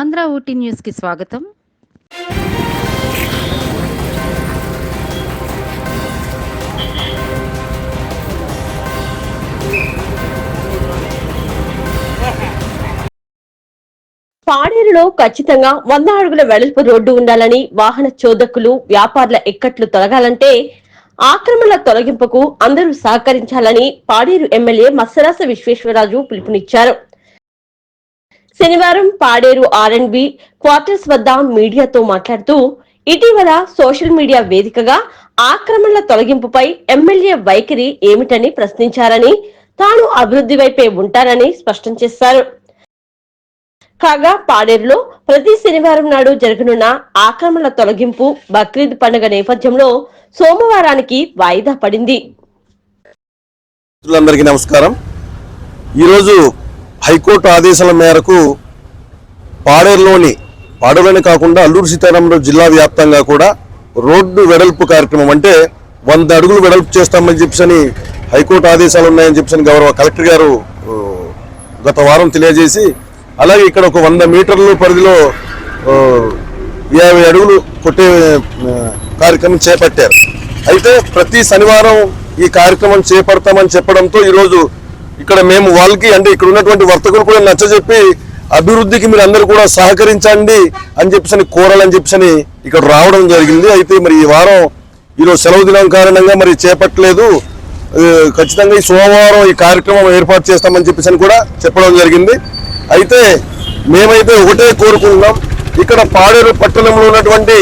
ఆంధ్ర ఊటీ న్యూస్కి స్వాగతం. పాడేరులో ఖచ్చితంగా వంద అడుగుల వెడల్పు రోడ్డు ఉండాలని వాహన చోదకులు వ్యాపారుల ఎక్కట్లు తొలగాలంటే ఆక్రమణల తొలగింపుకు అందరూ సహకరించాలని పాడేరు ఎమ్మెల్యే మత్సరాస విశ్వేశ్వరరాజు పిలుపునిచ్చారు. శనివారం Paderu R and B quarters వద్ద మీడియాతో మాట్లాడుతూ ఇటీవల సోషల్ మీడియా వేదికగా ఆక్రమణల తొలగింపుపై ఎమ్మెల్యే వైఖరి ఏమిటని ప్రశ్నించారని తాను అభివృద్ధి వైపే ఉంటానని స్పష్టం చేశారు. కాగా పాడేరులో ప్రతి శనివారం నాడు జరగనున్న ఆక్రమణల తొలగింపు బక్రీద్ పండుగ నేపథ్యంలో సోమవారానికి వాయిదా పడింది. నమస్కారం. ఈరోజు హైకోర్టు ఆదేశాల మేరకు పాడేరులోని పాడేరులోనే కాకుండా అల్లూరు సీతారామరావు జిల్లా వ్యాప్తంగా కూడా రోడ్డు వెడల్పు కార్యక్రమం అంటే వంద అడుగులు వెడల్పు చేస్తామని చెప్పని హైకోర్టు ఆదేశాలు ఉన్నాయని చెప్పని గౌరవ కలెక్టర్ గారు గత వారం తెలియజేసి అలాగే ఇక్కడ ఒక వంద మీటర్ల పరిధిలో యాభై అడుగులు కొట్టే కార్యక్రమం చేపట్టారు. అయితే ప్రతి శనివారం ఈ కార్యక్రమం చేపడతామని చెప్పడంతో ఈరోజు ఇక్కడ మేము వాళ్ళకి అంటే ఇక్కడ ఉన్నటువంటి వర్తకులు కూడా నచ్చజెప్పి అభివృద్ధికి మీరు అందరూ కూడా సహకరించండి అని చెప్పేసి కోరాలని చెప్పేసి ఇక్కడ రావడం జరిగింది. అయితే మరి ఈ వారం ఈరోజు సెలవు దినం కారణంగా మరి చేపట్టలేదు. ఖచ్చితంగా ఈ సోమవారం ఈ కార్యక్రమం ఏర్పాటు చేస్తామని చెప్పేసి కూడా చెప్పడం జరిగింది. అయితే మేమైతే ఒకటే కోరుకుంటున్నాం. ఇక్కడ పాడేరు పట్టణంలో ఉన్నటువంటి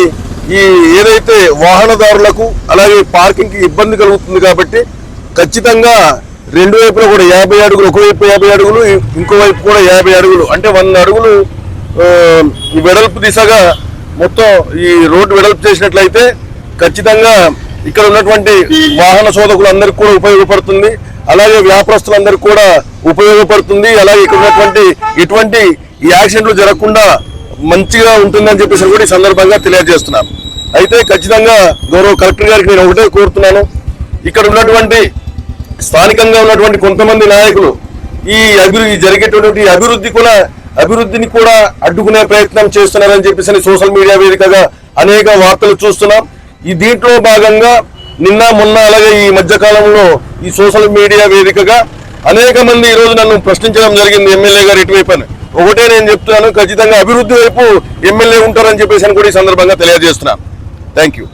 ఈ ఏదైతే వాహనదారులకు అలాగే పార్కింగ్కి ఇబ్బంది కలుగుతుంది కాబట్టి ఖచ్చితంగా రెండు వైపులు కూడా యాభై అడుగులు ఒకవైపు యాభై అడుగులు ఇంకో వైపు కూడా యాభై అడుగులు. అంటే వంద అడుగులు వెడల్పు దిశగా మొత్తం ఈ రోడ్డు వెడల్పు చేసినట్లయితే ఖచ్చితంగా ఇక్కడ ఉన్నటువంటి వాహన శోధకులందరికీ కూడా ఉపయోగపడుతుంది. అలాగే వ్యాపారస్తులందరికీ కూడా ఉపయోగపడుతుంది. అలాగే ఇక్కడ ఉన్నటువంటి ఎటువంటి ఈ యాక్సిడెంట్లు జరగకుండా మంచిగా ఉంటుందని చెప్పేసి కూడా ఈ సందర్భంగా తెలియజేస్తున్నాను అయితే ఖచ్చితంగా గౌరవ కలెక్టర్ గారికి నేను ఒకటే కోరుతున్నాను. ఇక్కడ ఉన్నటువంటి స్థానికంగా ఉన్నటువంటి కొంతమంది నాయకులు ఈ అభివృద్ధి జరిగేటటువంటి అభివృద్ధి కూడా అభివృద్ధిని కూడా అడ్డుకునే ప్రయత్నం చేస్తున్నారని చెప్పేసి సోషల్ మీడియా వేదికగా అనేక వార్తలు చూస్తున్నాం. ఈ దీంట్లో భాగంగా నిన్న మొన్న అలాగే ఈ మధ్యకాలంలో ఈ సోషల్ మీడియా వేదికగా అనేక మంది ఈ నన్ను ప్రశ్నించడం జరిగింది ఎమ్మెల్యే గారు ఇటువైపు ఒకటే నేను చెప్తున్నాను ఖచ్చితంగా అభివృద్ధి వైపు ఎమ్మెల్యే ఉంటారని చెప్పేసి అని కూడా ఈ సందర్భంగా తెలియజేస్తున్నాను. Thank you